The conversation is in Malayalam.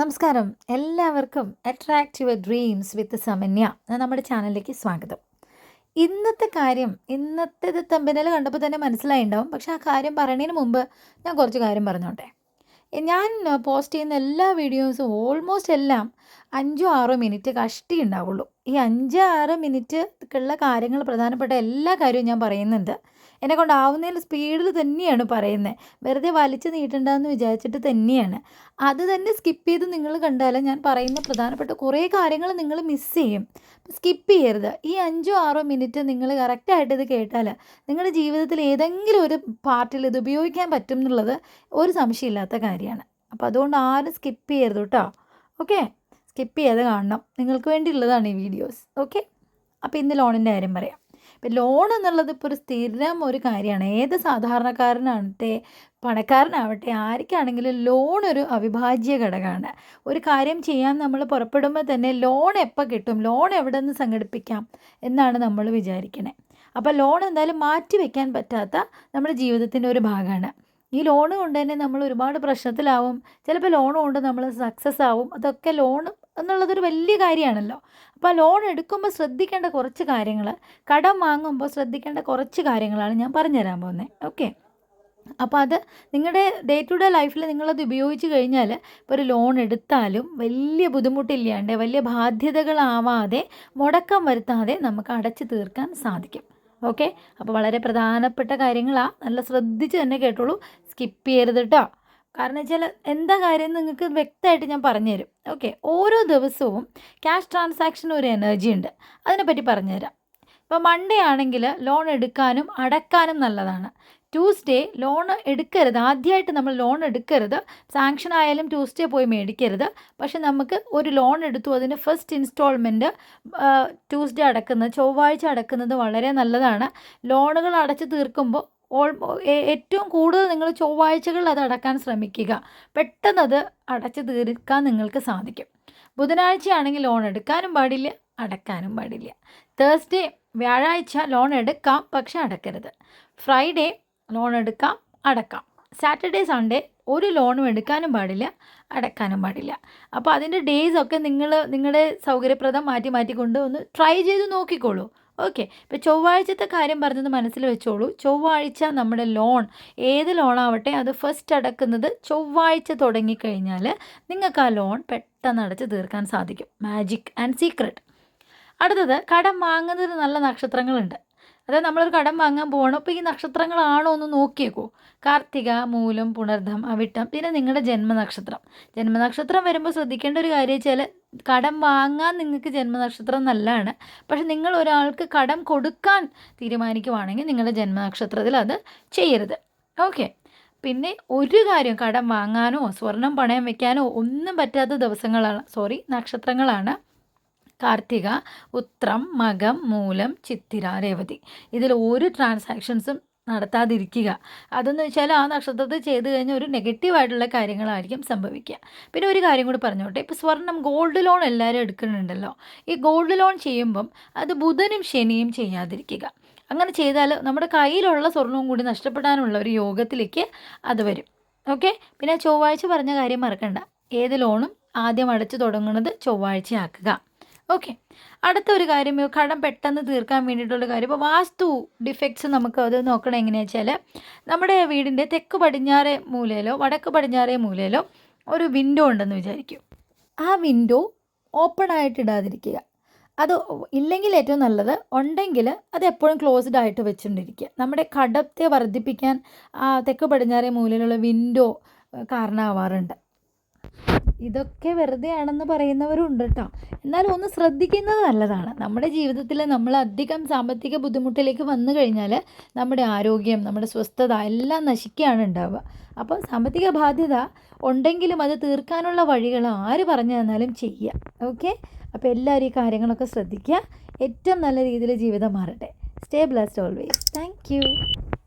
നമസ്കാരം. എല്ലാവർക്കും attract your dreams with Samanya നമ്മുടെ ചാനലിലേക്ക് സ്വാഗതം. ഇന്നത്തെ കാര്യം ഇന്നത്തെ തമ്പനൽ കണ്ടപ്പോൾ തന്നെ മനസ്സിലായിണ്ടാവും. പക്ഷേ ആ കാര്യം പറയുന്നതിന് മുമ്പ് ഞാൻ കുറച്ച് കാര്യം പറഞ്ഞോട്ടെ. ഞാൻ പോസ്റ്റ് ചെയ്യുന്ന എല്ലാ വീഡിയോസും ഓൾമോസ്റ്റ് എല്ലാം അഞ്ചോ ആറോ മിനിറ്റ് കഷ്ടി ഉണ്ടാവുള്ളൂ ഈ അഞ്ച് ആറ് മിനിറ്റ് ഉള്ള കാര്യങ്ങൾ പ്രധാനപ്പെട്ട എല്ലാ കാര്യവും ഞാൻ പറയുന്നുണ്ട്. എന്നെ കൊണ്ടാവുന്നതിൽ സ്പീഡിൽ തന്നെയാണ് പറയുന്നത് വെറുതെ വലിച്ചു നീട്ടണ്ടെന്ന് വിചാരിച്ചിട്ട് തന്നെയാണ്. അത് തന്നെ സ്കിപ്പ് ചെയ്ത് നിങ്ങൾ കണ്ടാലും ഞാൻ പറയുന്ന പ്രധാനപ്പെട്ട കുറേ കാര്യങ്ങൾ നിങ്ങൾ മിസ് ചെയ്യും. സ്കിപ്പ് ചെയ്യരുത്. ഈ അഞ്ചോ ആറോ മിനിറ്റ് നിങ്ങൾ കറക്റ്റായിട്ട് ഇത് കേട്ടാൽ നിങ്ങളുടെ ജീവിതത്തിൽ ഏതെങ്കിലും ഒരു പാർട്ടിൽ ഇത് ഉപയോഗിക്കാൻ പറ്റും എന്നുള്ളത് ഒരു സംശയമില്ലാത്ത കാര്യമാണ്. അപ്പോൾ അതുകൊണ്ട് ആരും സ്കിപ്പ് ചെയ്യരുത് കേട്ടോ. ഓക്കെ സ്കിപ്പ് ചെയ്യാതെ കാണണം. നിങ്ങൾക്ക് വേണ്ടിയുള്ളതാണ് ഈ വീഡിയോസ് ഓക്കെ അപ്പോൾ ഇന്ന് ലോണിന്റെ കാര്യം പറയാം. ഇപ്പം ലോൺ എന്നുള്ളത് ഇപ്പോൾ ഒരു സ്ഥിരം ഒരു കാര്യമാണ്. ഏത് സാധാരണക്കാരനാവട്ടെ പണക്കാരനാവട്ടെ ആർക്കാണെങ്കിലും ലോൺ ഒരു അവിഭാജ്യ ഘടകമാണ്. ഒരു കാര്യം ചെയ്യാൻ നമ്മൾ പുറപ്പെടുമ്പോൾ തന്നെ ലോൺ എപ്പോൾ കിട്ടും? ലോൺ എവിടെ നിന്ന് സംഘടിപ്പിക്കാം എന്നാണ് നമ്മൾ വിചാരിക്കണേ. അപ്പോൾ ലോൺ എന്തായാലും മാറ്റി വയ്ക്കാൻ പറ്റാത്ത നമ്മുടെ ജീവിതത്തിന്റെ ഒരു ഭാഗമാണ്. ഈ ലോൺ കൊണ്ട് തന്നെ നമ്മൾ ഒരുപാട് പ്രശ്നത്തിലാവും. ചിലപ്പോൾ ലോൺ കൊണ്ട് നമ്മൾ സക്സസ് ആവും. അതൊക്കെ ലോൺ എന്നുള്ളതൊരു വലിയ കാര്യമാണല്ലോ. അപ്പോൾ ലോൺ എടുക്കുമ്പോൾ ശ്രദ്ധിക്കേണ്ട കുറച്ച് കാര്യങ്ങൾ കടം വാങ്ങുമ്പോൾ ശ്രദ്ധിക്കേണ്ട കുറച്ച് കാര്യങ്ങളാണ് ഞാൻ പറഞ്ഞുതരാൻ പോകുന്നത്. ഓക്കെ? അപ്പോൾ അത് നിങ്ങളുടെ ഡേ ടു ഡേ ലൈഫിൽ നിങ്ങളത് ഉപയോഗിച്ച് കഴിഞ്ഞാൽ ഇപ്പോൾ ഒരു ലോൺ എടുത്താലും വലിയ ബുദ്ധിമുട്ടില്ലാണ്ട് വലിയ ബാധ്യതകളാവാതെ മുടക്കം വരുത്താതെ നമുക്ക് അടച്ചു തീർക്കാൻ സാധിക്കും. ഓക്കെ? അപ്പോൾ വളരെ പ്രധാനപ്പെട്ട കാര്യങ്ങളാണ് നല്ല ശ്രദ്ധിച്ച് തന്നെ കേട്ടോളൂ. സ്കിപ്പ് ചെയ്യരുത് കേട്ടോ കാരണം വെച്ചാൽ എന്താ കാര്യം നിങ്ങൾക്ക് വ്യക്തമായിട്ട് ഞാൻ പറഞ്ഞുതരും. ഓക്കെ ഓരോ ദിവസവും ക്യാഷ് ട്രാൻസാക്ഷൻ ഒരു എനർജി ഉണ്ട്. അതിനെപ്പറ്റി പറഞ്ഞുതരാം. ഇപ്പോൾ മൺഡേ ആണെങ്കിൽ ലോൺ എടുക്കാനും അടക്കാനും നല്ലതാണ്. ട്യൂസ്ഡേ ലോൺ എടുക്കരുത്. ആദ്യമായിട്ട് നമ്മൾ ലോൺ എടുക്കരുത്. സാങ്ഷൻ ആയാലും ട്യൂസ്ഡേ പോയി മേടിക്കരുത്. പക്ഷെ നമുക്ക് ഒരു ലോൺ എടുത്തു. അതിന് ഫസ്റ്റ് ഇൻസ്റ്റാൾമെന്റ് ട്യൂസ്ഡേ അടക്കുന്നത് ചൊവ്വാഴ്ച അടക്കുന്നത് വളരെ നല്ലതാണ്. ലോണുകൾ അടച്ചു തീർക്കുമ്പോൾ ഓൾ ഏറ്റവും കൂടുതൽ നിങ്ങൾ ചൊവ്വാഴ്ചകളിൽ അത് അടക്കാൻ ശ്രമിക്കുക. പെട്ടെന്ന് അത് അടച്ചു തീർക്കാൻ നിങ്ങൾക്ക് സാധിക്കും. ബുധനാഴ്ചയാണെങ്കിൽ ലോൺ എടുക്കാനും പാടില്ല അടക്കാനും പാടില്ല. തേഴ്സ്ഡേ വ്യാഴാഴ്ച ലോൺ എടുക്കാം പക്ഷെ അടക്കരുത്. ഫ്രൈഡേ ലോൺ എടുക്കാം അടക്കാം. സാറ്റർഡേ സൺഡേ ഒരു ലോണും എടുക്കാനും പാടില്ല അടക്കാനും പാടില്ല. അപ്പോൾ അതിന്റെ ഡേയ്സൊക്കെ നിങ്ങൾ നിങ്ങളുടെ സൗകര്യപ്രദം മാറ്റി മാറ്റിക്കൊണ്ട് ഒന്ന് ട്രൈ ചെയ്ത് നോക്കിക്കോളൂ. ഓക്കെ ഇപ്പോൾ ചൊവ്വാഴ്ചത്തെ കാര്യം പറഞ്ഞത് മനസ്സിൽ വെച്ചോളൂ. ചൊവ്വാഴ്ച നമ്മുടെ ലോൺ ഏത് ലോണാവട്ടെ അത് ഫസ്റ്റ് അടക്കുന്നത് ചൊവ്വാഴ്ച തുടങ്ങിക്കഴിഞ്ഞാൽ നിങ്ങൾക്ക് ആ ലോൺ പെട്ടെന്ന് അടച്ച് തീർക്കാൻ സാധിക്കും. മാജിക് ആൻഡ് സീക്രട്ട് അടുത്തത് കടം വാങ്ങുന്നതിന് നല്ല നക്ഷത്രങ്ങളുണ്ട്. അതായത് നമ്മളൊരു കടം വാങ്ങാൻ പോകണം അപ്പോൾ ഈ നക്ഷത്രങ്ങളാണോ ഒന്ന് നോക്കിയേക്കോ. കാർത്തിക മൂലം പുണർദ്ധം അവിട്ടം പിന്നെ നിങ്ങളുടെ ജന്മനക്ഷത്രം. ജന്മനക്ഷത്രം വരുമ്പോൾ ശ്രദ്ധിക്കേണ്ട ഒരു കാര്യം വെച്ചാൽ കടം വാങ്ങാൻ നിങ്ങൾക്ക് ജന്മനക്ഷത്രം നല്ലതാണ്. പക്ഷെ നിങ്ങൾ ഒരാൾക്ക് കടം കൊടുക്കാൻ തീരുമാനിക്കുവാണെങ്കിൽ നിങ്ങളുടെ ജന്മനക്ഷത്രത്തിൽ അത് ചെയ്യരുത്. ഓക്കെ. പിന്നെ ഒരു കാര്യം കടം വാങ്ങാനോ സ്വർണം പണയം വെക്കാനോ ഒന്നും പറ്റാത്ത ദിവസങ്ങളാണ്. സോറി നക്ഷത്രങ്ങളാണ്. കാർത്തിക ഉത്രം മകം മൂലം ചിത്തിര രേവതി. ഇതിൽ ഒരു ട്രാൻസാക്ഷൻസും നടത്താതിരിക്കുക. അതെന്ന് വെച്ചാൽ ആ നക്ഷത്രത്തിൽ ചെയ്ത് കഴിഞ്ഞാൽ ഒരു നെഗറ്റീവായിട്ടുള്ള കാര്യങ്ങളായിരിക്കും സംഭവിക്കുക. പിന്നെ ഒരു കാര്യം കൂടി പറഞ്ഞോട്ടെ. ഇപ്പോൾ സ്വർണം ഗോൾഡ് ലോൺ എല്ലാവരും എടുക്കുന്നുണ്ടല്ലോ. ഈ ഗോൾഡ് ലോൺ ചെയ്യുമ്പം അത് ബുധനും ശനിയും ചെയ്യാതിരിക്കുക. അങ്ങനെ ചെയ്താൽ നമ്മുടെ കയ്യിലുള്ള സ്വർണവും കൂടി നഷ്ടപ്പെടാനുള്ള ഒരു യോഗത്തിലേക്ക് അത് വരും. ഓക്കെ? പിന്നെ ചൊവ്വാഴ്ച പറഞ്ഞ കാര്യം മറക്കണ്ട. ഏത് ലോണും ആദ്യം അടച്ചു തുടങ്ങുന്നത് ചൊവ്വാഴ്ച ആക്കുക ഓക്കെ അടുത്ത ഒരു കാര്യം കടം പെട്ടെന്ന് തീർക്കാൻ വേണ്ടിയിട്ടുള്ള കാര്യം. ഇപ്പോൾ വാസ്തു ഡിഫക്ട്സ് നമുക്ക് അത് നോക്കണം എങ്ങനെയാണെന്ന് വെച്ചാൽ നമ്മുടെ വീടിന്റെ തെക്ക് പടിഞ്ഞാറേ മൂലയിലോ വടക്ക് പടിഞ്ഞാറേ മൂലയിലോ ഒരു വിൻഡോ ഉണ്ടെന്ന് വിചാരിക്കും. ആ വിൻഡോ ഓപ്പൺ ആയിട്ട് ഇടാതിരിക്കുക. അത് ഇല്ലെങ്കിൽ ഏറ്റവും നല്ലത് ഉണ്ടെങ്കിൽ അത് എപ്പോഴും ക്ലോസ്ഡ് ആയിട്ട് വെച്ചുകൊണ്ടിരിക്കുക നമ്മുടെ കടത്തെ വർദ്ധിപ്പിക്കാൻ ആ തെക്ക് പടിഞ്ഞാറേ മൂലയിലുള്ള വിൻഡോ കാരണമാവാറുണ്ട്. ഇതൊക്കെ വെറുതെ ആണെന്ന് പറയുന്നവരുണ്ട് കേട്ടോ എന്നാലും ഒന്ന് ശ്രദ്ധിക്കുന്നത് നല്ലതാണ്. നമ്മുടെ ജീവിതത്തിൽ നമ്മൾ അധികം സാമ്പത്തിക ബുദ്ധിമുട്ടിലേക്ക് വന്നു കഴിഞ്ഞാൽ നമ്മുടെ ആരോഗ്യം നമ്മുടെ സ്വസ്ഥത എല്ലാം നശിക്കുകയാണ് ഉണ്ടാവുക. അപ്പോൾ സാമ്പത്തിക ബാധ്യത ഉണ്ടെങ്കിലും അത് തീർക്കാനുള്ള വഴികൾ ആര് പറഞ്ഞു തന്നാലും ചെയ്യുക. ഓക്കെ? അപ്പോൾ എല്ലാവരും ഈ കാര്യങ്ങളൊക്കെ ശ്രദ്ധിക്കുക. ഏറ്റവും നല്ല രീതിയിൽ ജീവിതം മാറട്ടെ. Stay blessed always thank